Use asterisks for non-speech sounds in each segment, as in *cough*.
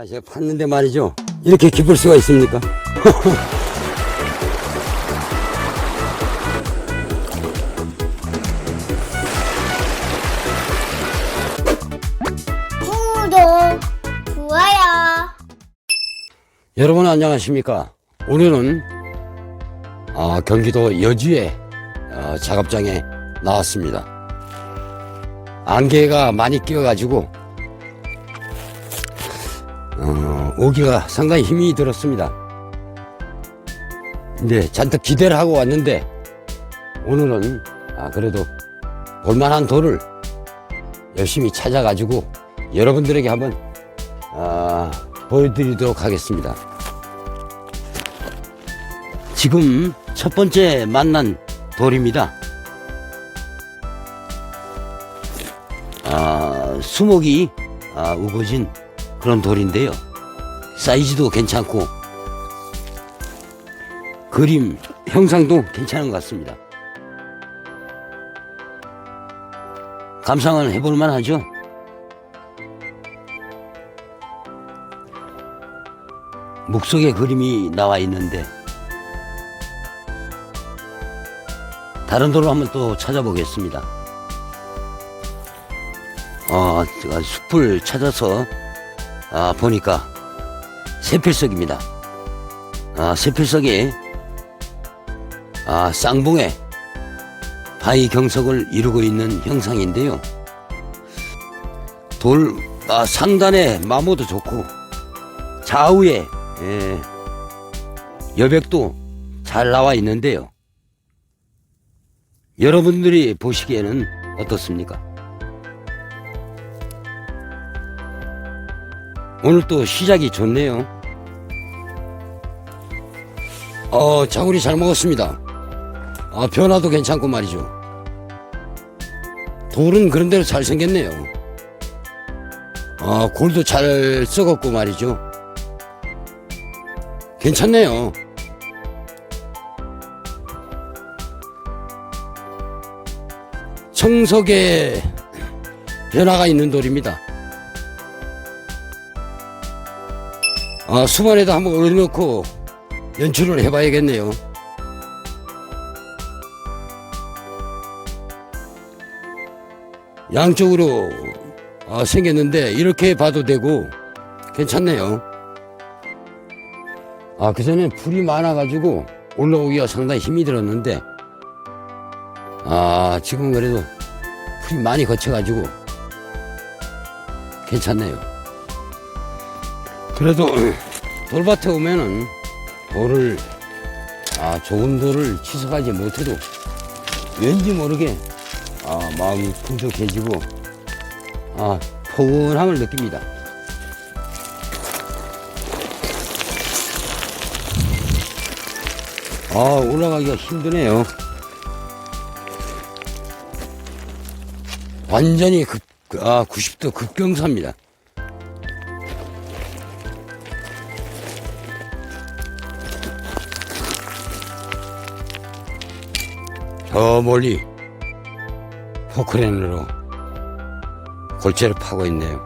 아, 제가 팠는데 말이죠. 이렇게 기쁠 수가 있습니까? *laughs* 구독, 좋아요. 여러분 안녕하십니까? 오늘은 아, 경기도 여주의 어, 작업장에 나왔습니다. 안개가 많이 끼어가지고 어, 오기가 상당히 힘이 들었습니다. 근데 잔뜩 기대를 하고 왔는데 오늘은 아, 그래도 볼만한 돌을 열심히 찾아가지고 여러분들에게 한번 아, 보여드리도록 하겠습니다. 지금 첫 번째 만난 돌입니다. 아, 수목이 아, 우거진 그런 돌인데요. 사이즈도 괜찮고 그림 형상도 괜찮은 것 같습니다. 감상을 해볼 만하죠. 묵속에 그림이 나와 있는데 다른 돌을 한번 또 찾아보겠습니다. 어, 숲을 찾아서 아, 보니까 세필석입니다. 아, 세필석에 아, 쌍봉에 바위 경석을 이루고 있는 형상인데요. 돌 아, 상단에 마모도 좋고 좌우에 예, 여백도 잘 나와 있는데요. 여러분들이 보시기에는 어떻습니까? 오늘 또 시작이 좋네요. 어, 자구리 잘 먹었습니다. 아, 변화도 괜찮고 말이죠. 돌은 그런 대로 잘 생겼네요. 아, 골도 잘 썩었고 말이죠. 괜찮네요. 청석에 변화가 있는 돌입니다. 아, 수만에다 한번 올려놓고 연출을 해봐야겠네요. 양쪽으로 아, 생겼는데 이렇게 봐도 되고 괜찮네요. 아, 그전에 풀이 많아가지고 올라오기가 상당히 힘이 들었는데, 아, 지금 그래도 풀이 많이 거쳐가지고 괜찮네요. 그래도 돌밭에 오면은 돌을, 아, 좋은 돌을 취석하지 못해도 왠지 모르게 아, 마음이 풍족해지고, 아, 포근함을 느낍니다. 아, 올라가기가 힘드네요. 완전히 급, 아, 90도 급경사입니다. 저 멀리 포크레인으로 골재를 파고 있네요.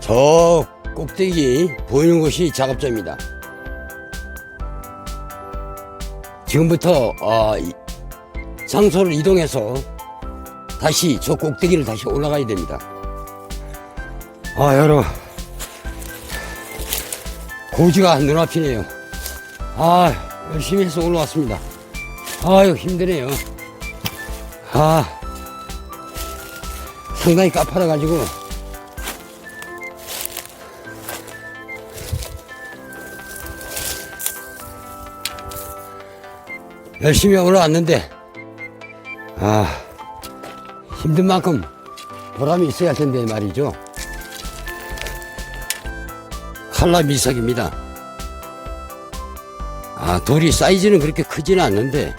저 꼭대기 보이는 곳이 작업자입니다. 지금부터 어, 이- 장소를 이동해서 다시 저 꼭대기를 다시 올라가야 됩니다. 아 여러분 고지가 눈앞이네요. 아 열심히 해서 올라왔습니다. 아유 힘드네요. 아 상당히 까파라가지고. 열심히 올라왔는데 아 힘든 만큼 보람이 있어야 할 텐데 말이죠. 칼라 미석입니다. 아 돌이 사이즈는 그렇게 크지는 않는데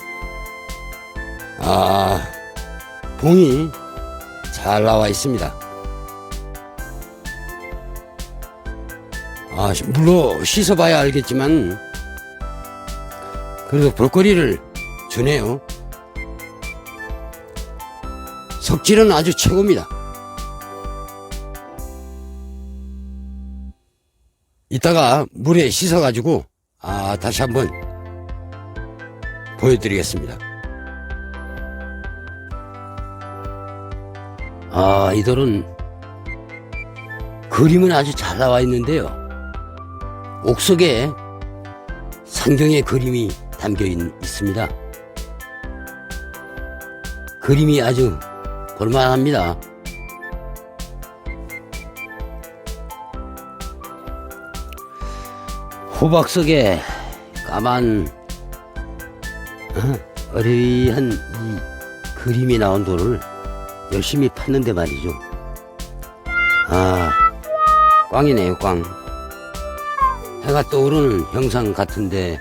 아 봉이 잘 나와 있습니다 아 물로 씻어봐야 알겠지만 그래도 볼거리를 주네요. 석질은 아주 최고입니다. 이따가 물에 씻어가지고 아 다시 한번 보여드리겠습니다. 아 이돌은 그림은 아주 잘 나와 있는데요. 옥석에 상경의 그림이 담겨 있, 있습니다. 그림이 아주 볼만합니다. 호박 속에 까만 어, 어리한 이 그림이 나온 돌을 열심히 팠는데 말이죠. 아, 꽝이네요, 꽝. 해가 떠오르는 형상 같은데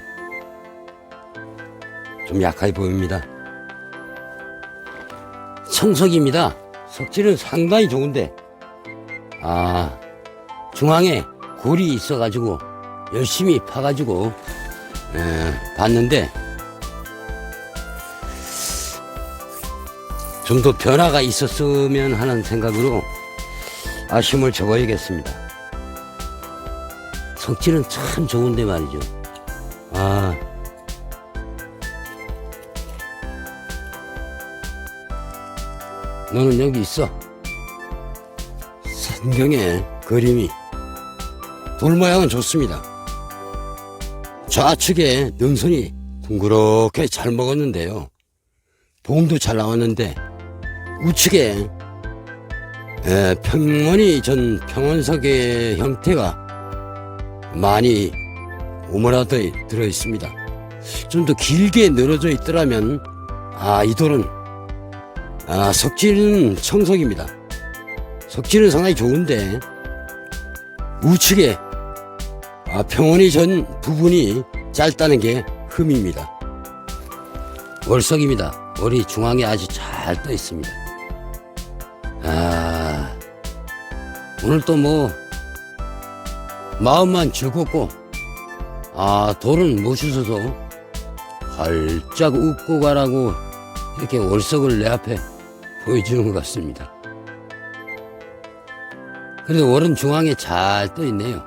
좀 약하게 보입니다. 청석입니다. 석질은 상당히 좋은데, 아, 중앙에 골이 있어가지고 열심히 파가지고 에, 봤는데 좀 더 변화가 있었으면 하는 생각으로 아쉬움을 적어야겠습니다. 석질은 참 좋은데 말이죠. 아. 너는 여기 있어. 산경의 그림이 돌 모양은 좋습니다. 좌측에 능선이 둥그렇게 잘 먹었는데요. 봉도 잘 나왔는데 우측에 에, 평원이 전 평원석의 형태가 많이 오므라져 들어 있습니다. 좀 더 길게 늘어져 있더라면 아 이 돌은 아 석질은 청석입니다. 석질은 상당히 좋은데 우측에 아, 평원이 전 부분이 짧다는 게 흠입니다. 월석입니다. 월이 중앙에 아주 잘 떠 있습니다. 오늘 또 뭐, 마음만 즐겁고, 아, 돌은 못 주셔서 활짝 웃고 가라고 이렇게 월석을 내 앞에 보여주는 것 같습니다. 그래도 월은 중앙에 잘 떠 있네요.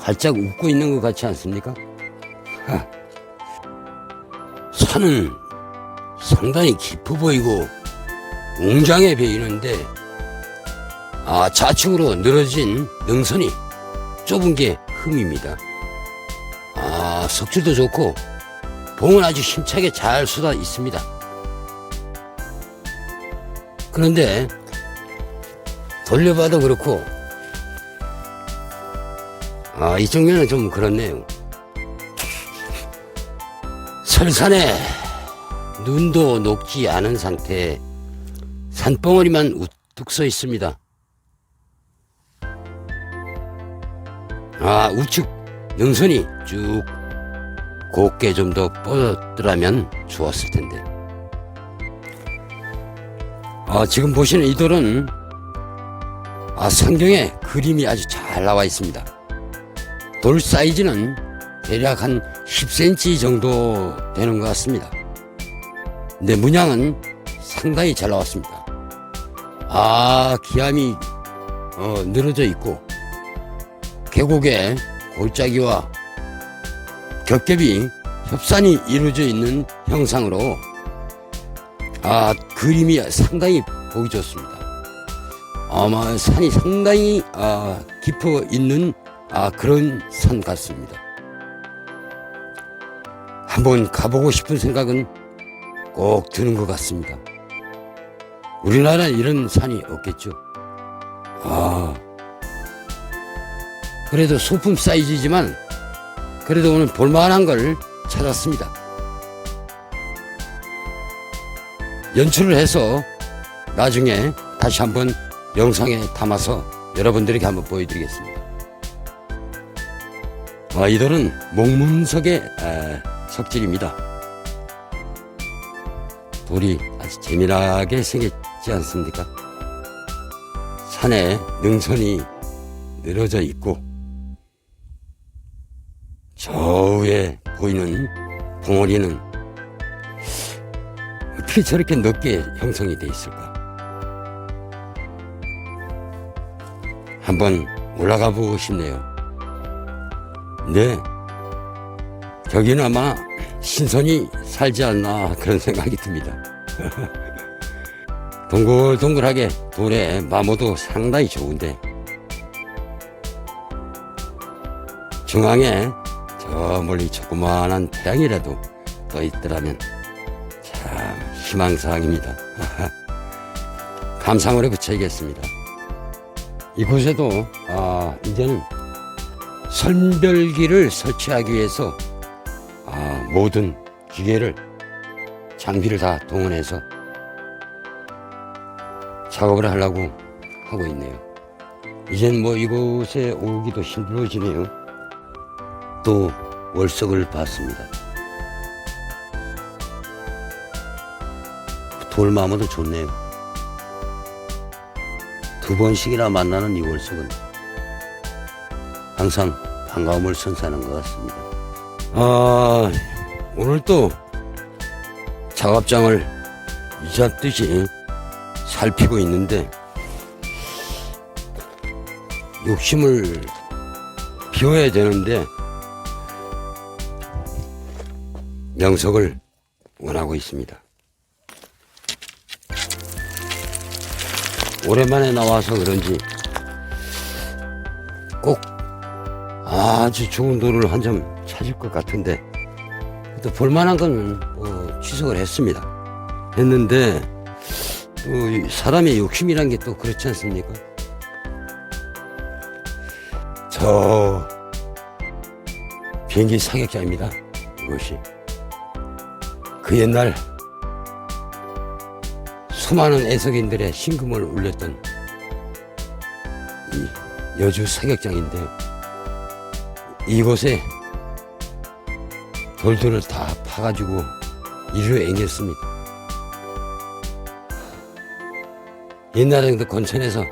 활짝 웃고 있는 것 같지 않습니까? *laughs* 하. 산은 상당히 깊어 보이고 웅장해 보이는데 아 좌측으로 늘어진 능선이 좁은 게 흠입니다. 아 석질도 좋고 봉은 아주 힘차게 잘 쏟아 있습니다. 그런데 돌려봐도 그렇고 아, 이쪽 면은 좀 그렇네요. 설산에 눈도 녹지 않은 상태에 산봉우리만 우뚝 서 있습니다. 아, 우측 능선이 쭉 곱게 좀 더 뻗었더라면 좋았을 텐데. 아, 지금 보시는 이 돌은 아, 성경에 그림이 아주 잘 나와 있습니다. 돌 사이즈는 대략 한 10cm 정도 되는 것 같습니다. 근데 문양은 상당히 잘 나왔습니다. 아, 기암이 어, 늘어져 있고 계곡에 골짜기와 겹겹이 협산이 이루어져 있는 형상으로 아, 그림이 상당히 보기 좋습니다. 아마 산이 상당히 아, 깊어 있는 아, 그런 산 같습니다. 한번 가보고 싶은 생각은 꼭 드는 것 같습니다. 우리나라에 이런 산이 없겠죠. 아, 그래도 소품 사이즈지만 그래도 오늘 볼만한 걸 찾았습니다. 연출을 해서 나중에 다시 한번 영상에 담아서 여러분들에게 한번 보여드리겠습니다. 아, 이 돌은 목문석의 에, 석질입니다. 돌이 아주 재미나게 생겼지 않습니까? 산에 능선이 늘어져 있고 저 위에 보이는 봉우리는 어떻게 저렇게 넓게 형성이 되어 있을까? 한번 올라가 보고 싶네요. 네. 저기는 아마 신선이 살지 않나 그런 생각이 듭니다. *laughs* 동글동글하게 돌에 마모도 상당히 좋은데 중앙에 저 멀리 조그마한 태양이라도 떠 있더라면 참 희망사항입니다. *laughs* 감상으로 그쳐야겠습니다. 이곳에도 아, 이제는 선별기를 설치하기 위해서 아, 모든 기계를 장비를 다 동원해서 작업을 하려고 하고 있네요. 이젠 뭐 이곳에 오기도 힘들어지네요. 또 월석을 봤습니다. 돌마무도 좋네요. 두 번씩이나 만나는 이 월석은 항상 반가움을 선사하는 것 같습니다. 아, 오늘 또 작업장을 이잡듯이 살피고 있는데 욕심을 비워야 되는데 명석을 원하고 있습니다. 오랜만에 나와서 그런지 꼭 아주 좋은 돌을 한점 찾을 것 같은데 또 볼만한 건뭐 취석을 했습니다. 했는데 또이 사람의 욕심이란 게 또 그렇지 않습니까? 저 비행기 사격장입니다. 이것이 그 옛날 수많은 애석인들의 심금을 울렸던 이 여주 사격장인데요. 이곳에 돌들을 다 파가지고 이를 앵겼습니다. 옛날에는 그 건천에서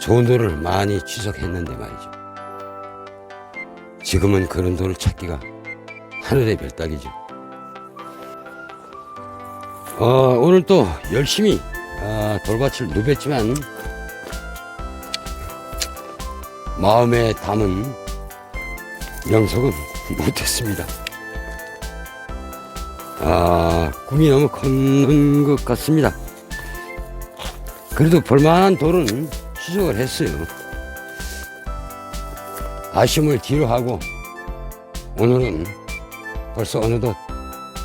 좋은 돌을 많이 취석했는데 말이죠. 지금은 그런 돌을 찾기가 하늘의 별따기죠. 어, 오늘 또 열심히 아, 돌밭을 누볐지만 마음에 담은 영석은 *laughs* 못했습니다. 아, 꿈이 너무 컸는 것 같습니다. 그래도 볼만한 돌은 추적을 했어요. 아쉬움을 뒤로 하고 오늘은 벌써 어느덧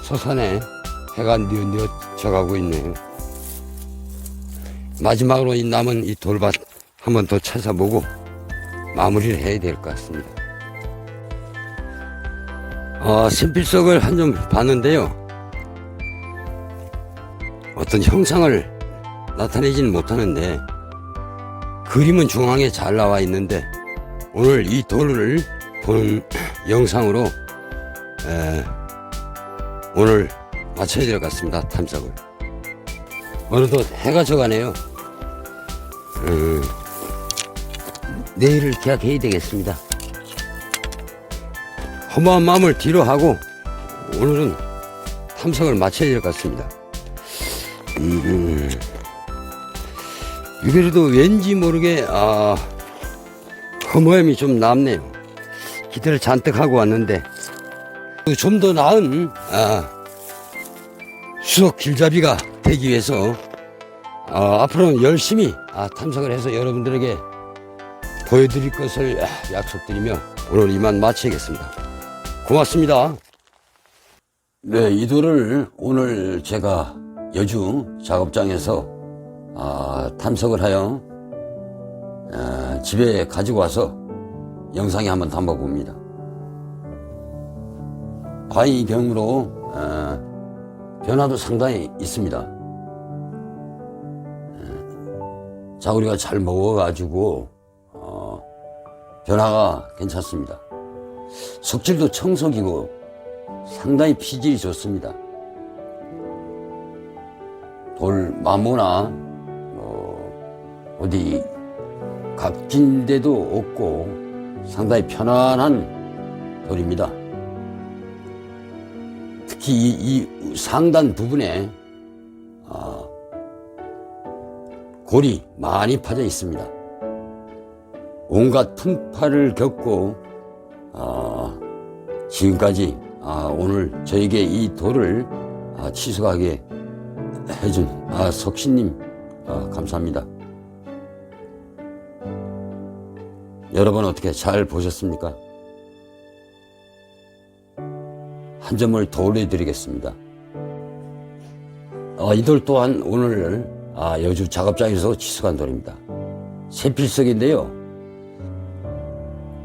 서산에 해가 뉘엿뉘엿 져가고 있네요. 마지막으로 이 남은 이 돌밭 한 번 더 찾아보고 마무리를 해야 될 것 같습니다. 어, 신필석을 한 점 봤는데요. 어떤 형상을 나타내지는 못하는데 그림은 중앙에 잘 나와 있는데 오늘 이 돌을 보는 *clears throat* 영상으로 에, 오늘 마쳐야 될 것 같습니다 탐색을. 어느덧 해가 져가네요. 음, 내일을 계약해야 되겠습니다. 허무한 마음을 뒤로 하고 오늘은 탐색을 마쳐야 될 것 같습니다. 음, 이거라도 왠지 모르게 아 허무함이 좀 남네요. 기대를 잔뜩 하고 왔는데 좀 더 나은 아, 수석 길잡이가 되기 위해서 아, 앞으로는 열심히 아, 탐색을 해서 여러분들에게 보여드릴 것을 아, 약속드리며 오늘 이만 마치겠습니다. 고맙습니다. 네, 이 돌을 오늘 제가 여주 작업장에서 아, 탐색을 하여 아, 집에 가지고 와서 영상에 한번 담아봅니다. 과이병으로 어, 변화도 상당히 있습니다. 어, 자우리가 잘 먹어가지고 어, 변화가 괜찮습니다. 속질도 청석이고 상당히 피질이 좋습니다. 돌 마모나 어, 어디 값진 데도 없고 상당히 편안한 돌입니다. 특히 이, 이 상단 부분에 아, 골이 많이 파져 있습니다. 온갖 풍파를 겪고 아, 지금까지 아, 오늘 저에게 이 돌을 아, 취소하게 해준 아, 석신님 아, 감사합니다. 여러분 어떻게 잘 보셨습니까? 한 점을 더 올려드리겠습니다. 어, 이돌 또한 오늘 아, 여주 작업장에서 취소한 돌입니다. 세필석인데요.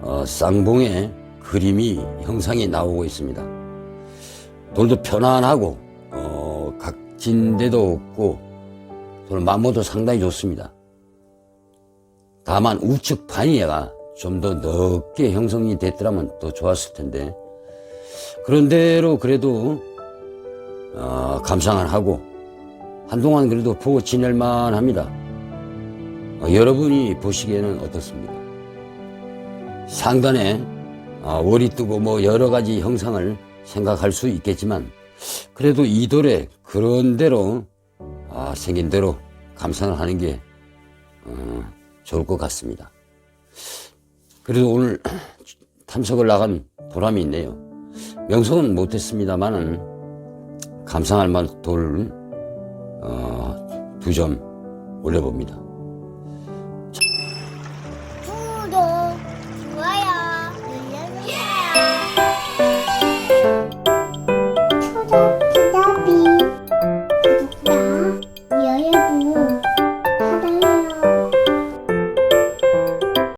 어, 쌍봉에 그림이 형상이 나오고 있습니다. 돌도 편안하고 어, 각진데도 없고 돌 마모도 상당히 좋습니다. 다만 우측 반이가 좀 더 넓게 형성이 됐더라면 더 좋았을 텐데 그런대로 그래도 어, 감상을 하고 한동안 그래도 보고 지낼만 합니다. 어, 여러분이 보시기에는 어떻습니까? 상단에 아, 월이 뜨고 뭐 여러 가지 형상을 생각할 수 있겠지만 그래도 이 돌에 그런 대로 아, 생긴 대로 감상을 하는 게 어, 좋을 것 같습니다. 그래도 오늘 *clears throat* 탐석을 나간 보람이 있네요. 명성은 못했습니다만은 감상할 만한 돌 어, 두점 올려봅니다.